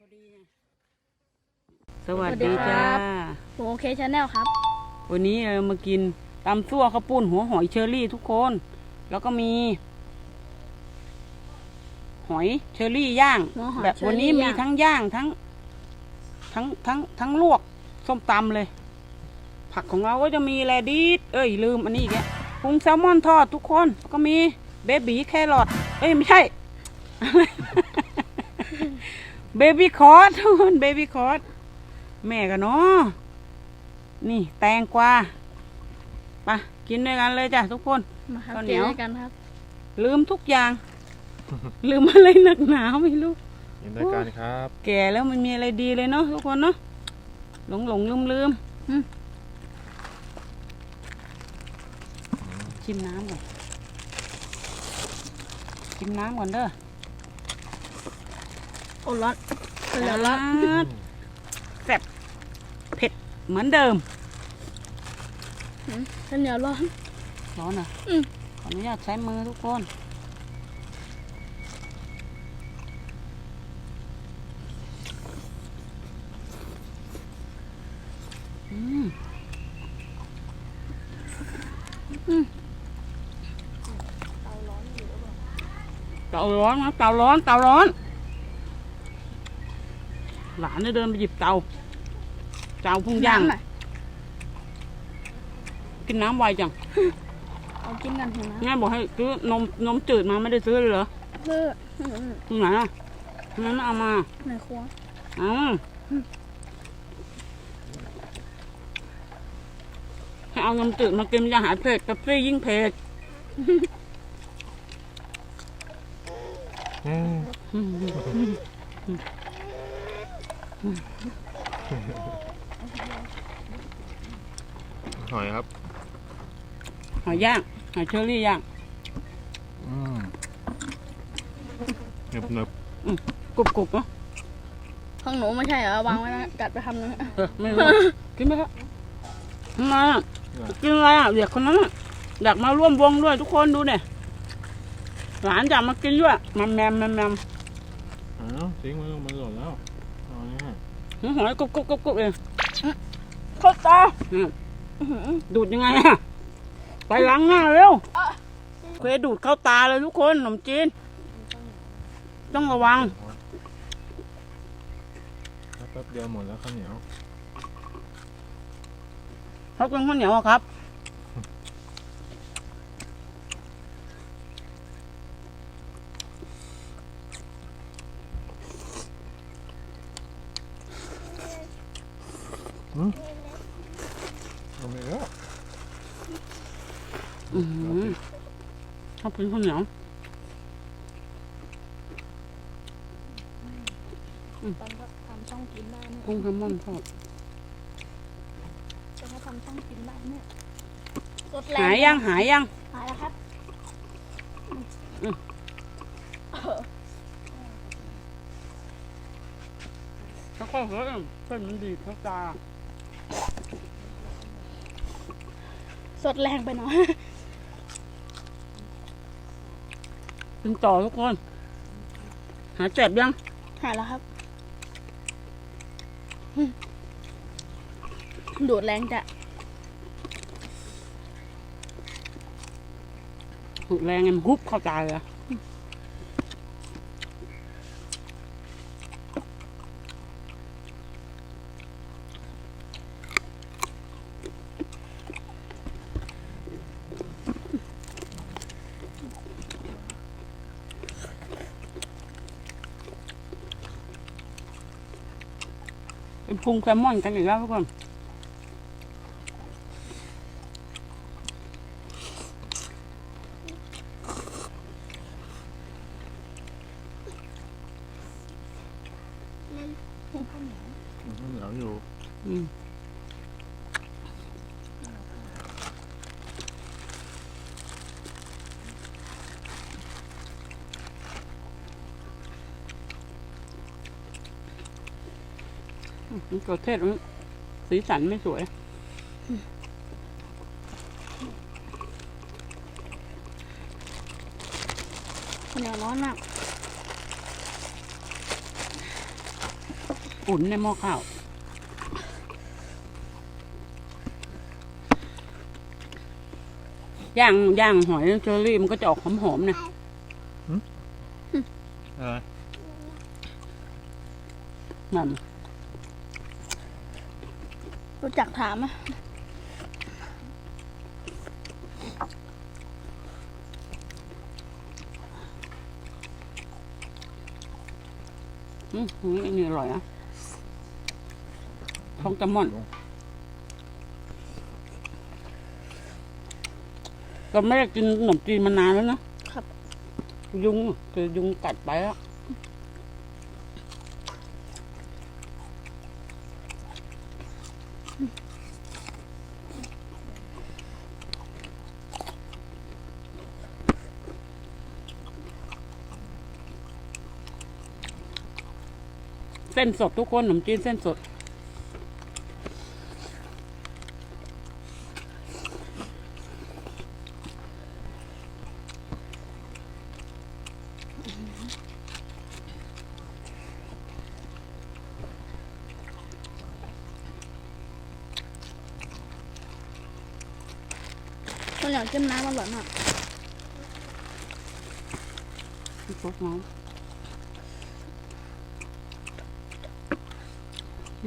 พอดีไงสวัสดีจ้าผมโอเคชาแนลครับ วันนี้เรามากินตำซั่วข้าวปุ้นหัวหอยเชอรี่ทุกคน แล้วก็มี หอยเชอรี่ย่าง หัวหอยแบบเชอรี่วันนี้มีย่าง ทั้งย่างทั้ง ทั้งทั้งทั้งลวกส้มตำเลย ผักของเราก็จะมีแรดิสเอ้ยลืมอันนี้อีกแล้วกุ้งแซลมอนทอดทุกคนแล้วก็มีเบบี้แครอทเอ้ยไม่ใช่ เบบี้คอร์ทุกคนเบบี้คอร์แม่กันเนาะนี่แตงกวาไปกินด้วยกันเลยจ้ะทุกคนมาครับข้าวเหนีเจยวอกันครับ ลืมทุกอย่าง ลืมอะไรหนักหนาไม่รู้ ยินดีกันครับ แก่แล้วมันมีอะไรดีเลยเนาะทุกคนเนาะหลงหลงลืมลืมอืมชิมน้ำก่อนชิมน้ำก่อนเด้อ โอ้ร้อนเหลือร้อนอ่าแซ่บเผ็ดเหมือนเดิมข้าวเหนียวร้อน ร้อนอะอืม ขออนุญาตใช้มือทุกคน อืม เตาร้อนนะเตาร้อนเตาร้อน หลานจะเดินไปหยิบเตา เตาเพุ่งย่าง น้ำหน่อยกินน้ำไวจังเอากินกันเถอะนะแม่บอกให้ซื้อนมนมจืดมาไม่ได้ซื้อเลยเหรอเพื่อตรงไหนอะตรงนั้นเอามาในครัวเอ้าให้เอานมจืดมากินจะหายเผ็ดกับซี่ยิ่งเผ็ดอืม หอยครับ หอยย่างหอยเชอรี่ย่างอืมเนึบเนึบกรุบกรุบๆเนาะข้างหนูไม่ใช่เหรอวางไว้นะกัดไปทำนึงเออไม่รู้กินไหมครับทำไมอะกินอะไรอะเด็กคนนั้นอะอยากมาร่วมวงด้วยทุกคนดูเนี่ยหลานอยากมากินด้วยแมมแมมแมมแมมอ้าวทิ้งมันลงมาหล่นแล้วเอาเนี่ยหือหอยกรุบกรุบกรุบกรุบเองเข้าตาอืมดูดยังไงอะไปล้างหน้าเร็วเคยดูดเข้าตาเลยทุกคนขนมจีน ต้องระวัง แป๊บเดียวหมดแล้วข้าวเหนียว เขาเป็นข้าวเหนียวอะครับ เอาไปแล้วอือหือเขาเป็นข้าวเหนียวตอนเขาทำช่องกินได้เนี่ยกุ้งแซลมอนทอดตอนเขาทำช่องกินได้เนี่ยสดแรงหายยัง หายยัง หายแล้วครับแล้วก็เฮ้ยเส้นมันดีดเข้าตา สดแรงไปหน่อยกินต่อทุกคน หายเจ็บยัง หายแล้วครับอืมดูดแรงจะถูกแรงไงมันฮุบเข้าตาเลยอะ เป็นพุงแซลมอนกันอีกแล้วทุกคน มมะเขือเทศมันสีสันไม่สวย เหนียวร้อนมาก อุ่นในหม้อข้าวย่างย่างหอยเชอรี่มันก็จะออกหอมๆนะอะนั่น นรู้จักถามไหมอืมอันนี้อร่อยนะท้องแซลมอนเราไม่ได้กินขนมจีนมานานแล้วนะครับ ยุงคือยุงกัดไปแล้ว เส้นสดทุกคนขนมจีนเส้นสดคนอยากจิ้มน้ำอร่อยมากซดน้ำ ห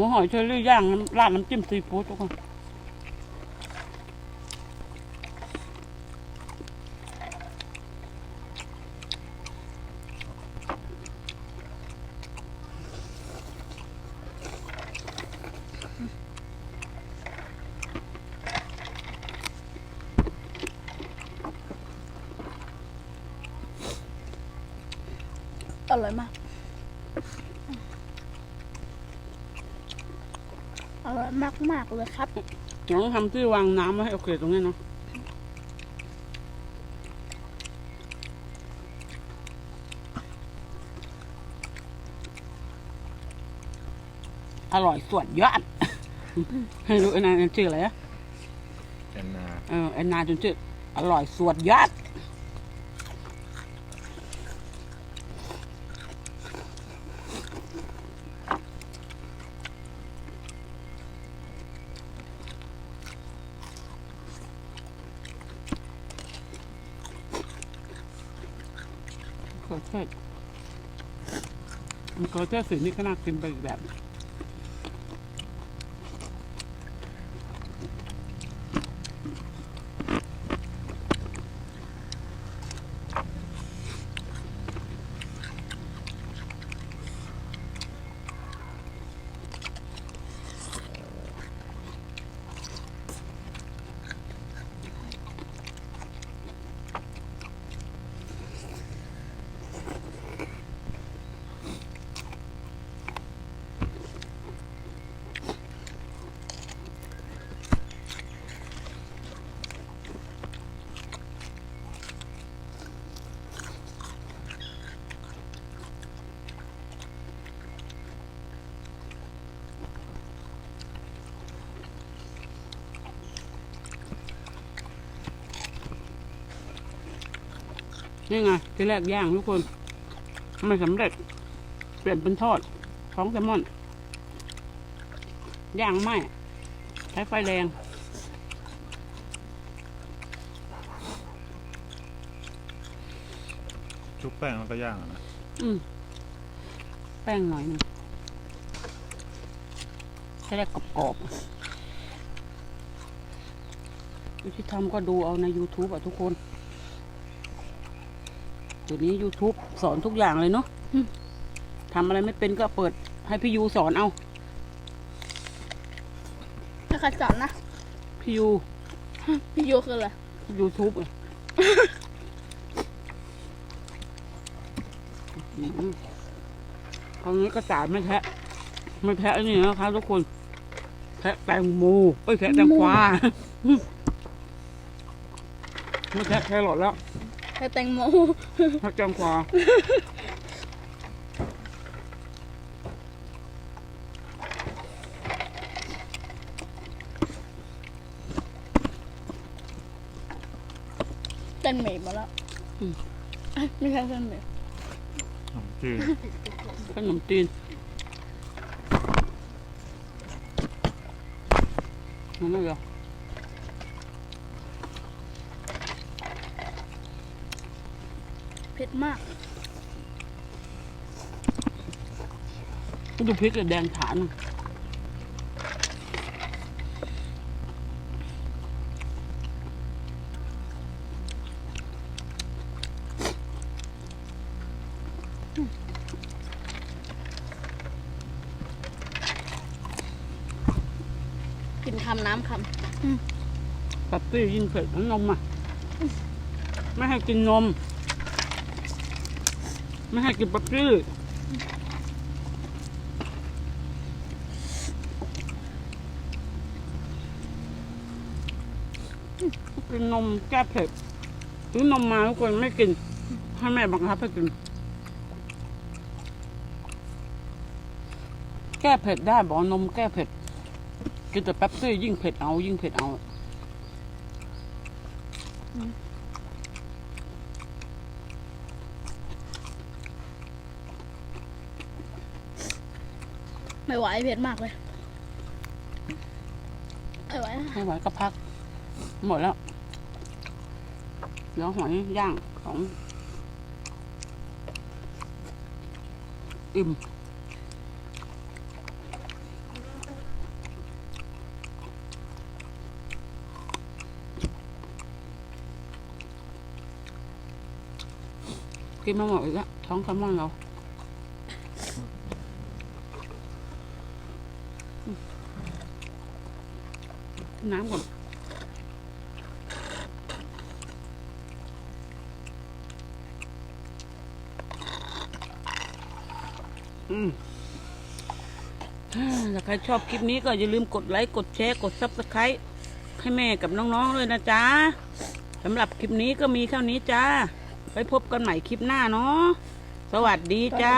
ัวหอยเชอรี่ย่างน้ำราดน้ำจิ้มซีฟู้ดทุกคน ร่อยมาก อร่อยมากมากๆเลยครับเดี๋ยวต้องทำที่วางน้ำไว้ให้โอเคตรงนี้เนาะอร่อยสวดยอดให้รู้ไอ้นายชื่ออะไรอะแอนนาเออไอ้นาจนชื่ออร่อยสวดยอด เขือเทศมะเขือเทศสีนี่ก็น่ากินไปอีกแบบ นี่ไงที่แรกย่างทุกคนไม่สำเร็จ เปลี่ยนเป็นทอดท้องแซลมอน ย่างไม่ใช้ไฟแรงชุบแป้งแล้วก็ย่างอะนะอืมแป้งหน่อยหนึงจะได้กรอบๆวิธีทำก็ดูเอาใน YouTube อะทุกคน เดี๋ยวนี้ YouTube สอนทุกอย่างเลยเนาะอืมทำอะไรไม่เป็นก็เปิดให้พี่ยูสอนเอาถ้าใครสอนนะ พี่ยู พี่โยคืออะไร YouTube อะอืมคราวนี้ก็จ่ายไม่แทะไม่แทะอันนี่นะคะทุกคน แทะแตงโมเอ้ยแทะแตงกวาไม่แทะแครอทแล้ว ให้แตงโมผักจังควาเต้นเหม่มาแล้วไม่ใช่เต้นเหม่ขนมจีนขนมจีนนั่นเหรอ เผ็ดมากดูพริกเลยแดงฉานอะกินคำน้ำคปับปี้ยิ่งเผ็ดทั้งนมอะ ไม่ให้กินนม ไม่ให้กินปับปี้กินนมแก้เผ็ดซื้อนมมาทุกคนไม่กินให้แม่บังคับให้กิน แก้เผ็ดได้บอกนมแก้เผ็ดกินแต่แป๊บซี่ยิ่งเผ็ดเอายิ่งเผ็ดเอา ไม่ไหวเผ็ดมากเลยไม่ไหวนะไม่ไหวก็พัก หมดแล้วเดี๋ยวหอยย่างสองอิ่มกินมาหมดอีกแล้วท้องแซลมอนเรา น้ำก่อนถ้าใครชอบคลิปนี้ก็อย่าลืมกดไลค์ กดแชร์ กดซับสไครต์ให้แม่กับน้องๆเลยนะจ๊ะสำหรับคลิปนี้ก็มีเท่านี้จ้า ไว้พบกันใหม่คลิปหน้าเนาะ สวัสดีจ้า